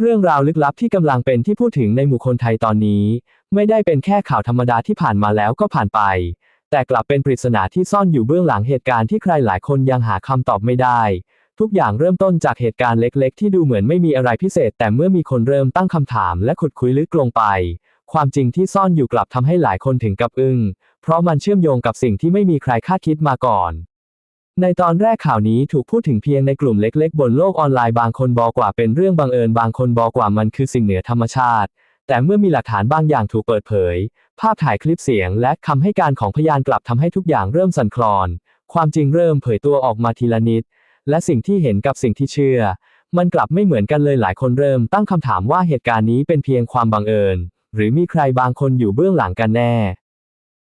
เรื่องราวลึกลับที่กำลังเป็นที่พูดถึงในหมู่คนไทยตอนนี้ ไม่ได้เป็นแค่ข่าวธรรมดาที่ผ่านมาแล้วก็ผ่านไป แต่กลับเป็นปริศนาที่ซ่อนอยู่เบื้องหลังเหตุการณ์ที่ใครหลายคนยังหาคำตอบไม่ได้ ทุกอย่างเริ่มต้นจากเหตุการณ์เล็กๆ ที่ดูเหมือนไม่มีอะไรพิเศษ แต่เมื่อมีคนเริ่มตั้งคำถามและขุดคุยลึกลงไป ความจริงที่ซ่อนอยู่กลับทำให้หลายคนถึงกับอึ้งเพราะมันเชื่อมโยงกับสิ่งที่ไม่มีใครคาดคิดมาก่อน ในตอนแรกข่าวนี้ถูกพูดถึงเพียงในกลุ่มเล็กๆ บนโลกออนไลน์บางคนบอกว่าเป็นเรื่องบังเอิญบางคนบอกว่ามันคือสิ่งเหนือธรรมชาติ แต่เมื่อมีหลักฐานบางอย่างถูกเปิดเผย ภาพถ่ายคลิปเสียงและคำให้การของพยานกลับทำให้ทุกอย่างเริ่มสั่นคลอน ความจริงเริ่มเผยตัวออกมาทีละนิด และสิ่งที่เห็นกับสิ่งที่เชื่อ มันกลับไม่เหมือนกันเลยหลายคนเริ่มตั้งคำถามว่าเหตุการณ์นี้เป็นเพียงความบังเอิญ หรือมีใครบางคนอยู่เบื้องหลังกันแน่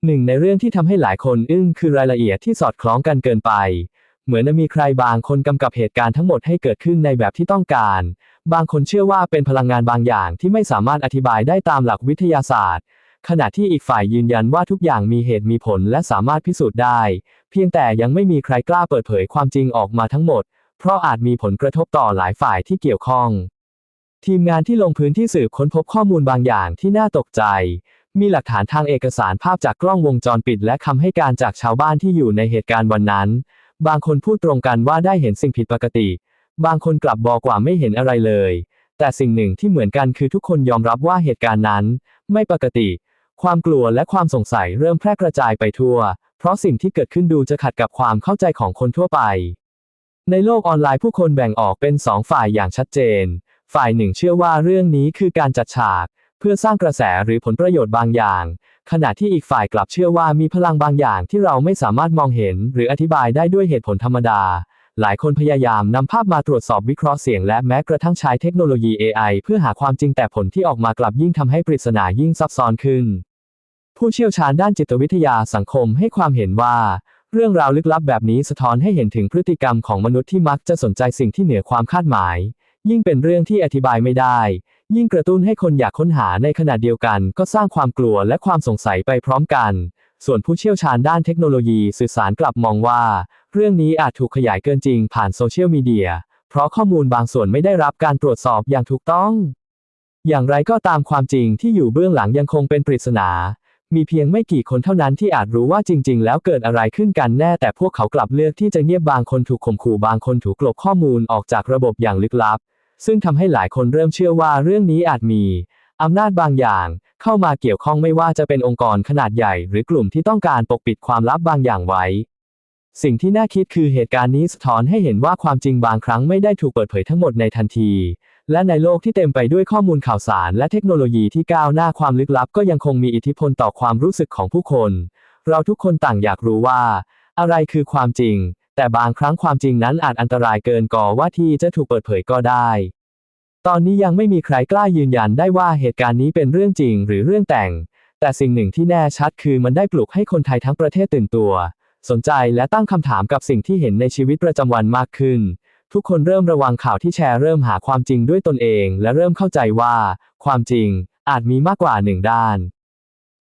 หนึ่งในเรื่องที่ทำให้หลายคนอึ้งคือรายละเอียดที่สอดคล้องกันเกินไป เหมือนมีใครบางคนกำกับเหตุการณ์ทั้งหมดให้เกิดขึ้นในแบบที่ต้องการ บางคนเชื่อว่าเป็นพลังงานบางอย่างที่ไม่สามารถอธิบายได้ตามหลักวิทยาศาสตร์ ขณะที่อีกฝ่ายยืนยันว่าทุกอย่างมีเหตุมีผลและสามารถพิสูจน์ได้ เพียงแต่ยังไม่มีใครกล้าเปิดเผยความจริงออกมาทั้งหมด เพราะอาจมีผลกระทบต่อหลายฝ่ายที่เกี่ยวข้อง ทีมงานที่ลงพื้นที่สืบค้นพบข้อมูลบางอย่างที่น่าตกใจ มีหลักฐานทางเอกสารภาพจากกล้องวงจรปิด และคำให้การจากชาวบ้านที่อยู่ในเหตุการณ์วันนั้น บางคนพูดตรงกันว่าได้เห็นสิ่งผิดปกติ บางคนกลับบอกว่าไม่เห็นอะไรเลย แต่สิ่งหนึ่งที่เหมือนกันคือทุกคนยอมรับว่าเหตุการณ์นั้น ไม่ปกติ ความกลัวและความสงสัยเริ่มแพร่กระจายไปทั่ว เพราะสิ่งที่เกิดขึ้นดูจะขัดกับความเข้าใจของคนทั่วไป ในโลกออนไลน์ผู้คนแบ่งออกเป็นสองฝ่ายอย่างชัดเจน ฝ่ายหนึ่งเชื่อว่าเรื่องนี้คือการจัดฉาก เพื่อสร้างกระแสหรือผลประโยชน์บางอย่าง ขณะที่อีกฝ่ายกลับเชื่อว่ามีพลังบางอย่างที่เราไม่สามารถมองเห็น หรืออธิบายได้ด้วยเหตุผลธรรมดา หลายคนพยายามนำภาพมาตรวจสอบวิเคราะห์เสียงและแม้กระทั่งใช้เทคโนโลยี AI เพื่อหาความจริงแต่ผลที่ออกมากลับยิ่งทำให้ปริศนายิ่งซับซ้อนขึ้น ผู้เชี่ยวชาญด้านจิตวิทยาสังคมให้ความเห็นว่าเรื่องราวลึกลับแบบนี้สะท้อนให้เห็นถึงพฤติกรรมของมนุษย์ที่มักจะสนใจสิ่งที่เหนือความคาดหมาย ยิ่งเป็นเรื่องที่อธิบายไม่ได้ ยิ่งกระตุ้นให้คนอยากค้นหาในขณะเดียวกัน ก็สร้างความกลัวและความสงสัยไปพร้อมกัน ส่วนผู้เชี่ยวชาญด้านเทคโนโลยีสื่อสารกลับมองว่า เรื่องนี้อาจถูกขยายเกินจริงผ่านโซเชียลมีเดีย เพราะข้อมูลบางส่วนไม่ได้รับการตรวจสอบอย่างถูกต้อง อย่างไรก็ตามความจริงที่อยู่เบื้องหลังยังคงเป็นปริศนามีเพียงไม่กี่คนเท่านั้นที่อาจรู้ว่าจริง ๆ แล้วเกิดอะไรขึ้นกันแน่ แต่พวกเขากลับเลือกที่จะเงียบบางคนถูกข่มขู่บางคนถูกกลบข้อมูลออกจากระบบอย่างลึกลับ ซึ่งทำให้หลายคนเริ่มเชื่อว่าเรื่องนี้อาจมีอำนาจบางอย่าง เข้ามาเกี่ยวข้องไม่ว่าจะเป็นองค์กรขนาดใหญ่ หรือกลุ่มที่ต้องการปกปิดความลับบางอย่างไว้ สิ่งที่น่าคิดคือเหตุการณ์นี้สะท้อนให้เห็นว่าความจริงบางครั้งไม่ได้ถูกเปิดเผยทั้งหมดในทันที และในโลกที่เต็มไปด้วยข้อมูลข่าวสาร และเทคโนโลยีที่ก้าวหน้าความลึกลับ ก็ยังคงมีอิทธิพลต่อความรู้สึกของผู้คน เราทุกคนต่างอยากรู้ว่า อะไรคือความจริง แต่บางครั้งความจริงนั้นอาจอันตรายเกินกว่าว่าที่จะถูกเปิดเผยก็ได้ ตอนนี้ยังไม่มีใครกล้ายืนยันได้ว่าเหตุการณ์นี้เป็นเรื่องจริงหรือเรื่องแต่ง แต่สิ่งหนึ่งที่แน่ชัดคือมันได้ปลุกให้คนไทยทั้งประเทศตื่นตัว สนใจและตั้งคำถามกับสิ่งที่เห็นในชีวิตประจำวันมากขึ้น ทุกคนเริ่มระวังข่าวที่แชร์เริ่มหาความจริงด้วยตนเอง และเริ่มเข้าใจว่า ความจริงอาจมีมากกว่าหนึ่งด้าน